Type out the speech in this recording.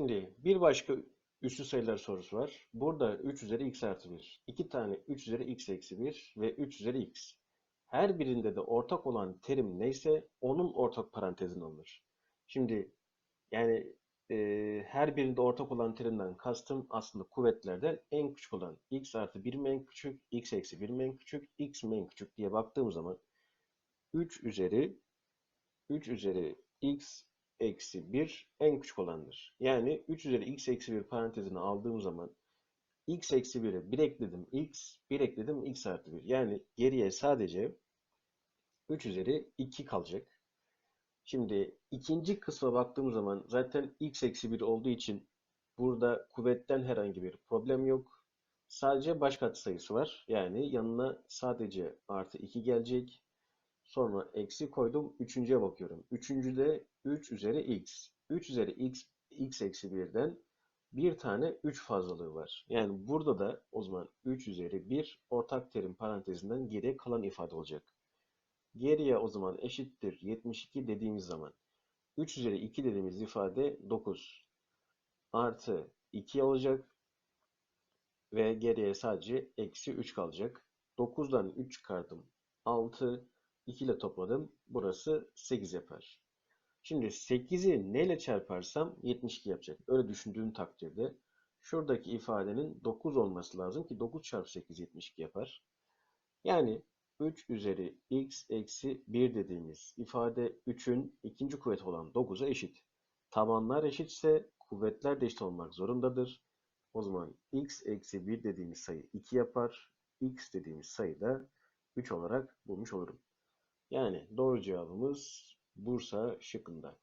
Şimdi bir başka üslü sayılar sorusu var. Burada 3 üzeri x artı 1, 2 tane 3 üzeri x eksi 1 ve 3 üzeri x. Her birinde de ortak olan terim neyse onun ortak parantezine alınır. Şimdi yani e, her birinde ortak olan terimden kastım aslında kuvvetlerden en küçük olan x artı 1 mi en küçük, x eksi 1 mi en küçük, x mi en küçük diye baktığım zaman 3 üzeri 3 üzeri x eksi 1 en küçük olandır. Yani 3 üzeri x eksi 1 parantezine aldığım zaman x eksi 1'e 1 ekledim x, 1 ekledim x artı 1. Yani geriye sadece 3 üzeri 2 kalacak. Şimdi ikinci kısma baktığım zaman zaten x eksi 1 olduğu için burada kuvvetten herhangi bir problem yok. Sadece baş katsayısı var. Yani yanına sadece artı 2 gelecek. Sonra eksi koydum. Üçüncüye bakıyorum. Üçüncüde 3 üzeri x. 3 üzeri x, x eksi 1'den bir tane 3 fazlalığı var. Yani burada da o zaman 3 üzeri 1 ortak terim parantezinden geriye kalan ifade olacak. Geriye o zaman eşittir 72 dediğimiz zaman 3 üzeri 2 dediğimiz ifade 9 artı 2 olacak ve geriye sadece eksi 3 kalacak. 9'dan 3 çıkardım 6 2 ile topladım. Burası 8 yapar. Şimdi 8'i neyle çarparsam 72 yapacak. Öyle düşündüğüm takdirde şuradaki ifadenin 9 olması lazım ki 9 çarpı 8 72 yapar. Yani 3 üzeri x eksi 1 dediğimiz ifade 3'ün ikinci kuvveti olan 9'a eşit. Tabanlar eşitse kuvvetler de eşit olmak zorundadır. O zaman x eksi 1 dediğimiz sayı 2 yapar. x dediğimiz sayı da 3 olarak bulmuş olurum. Yani doğru cevabımız Bursa şıkkında.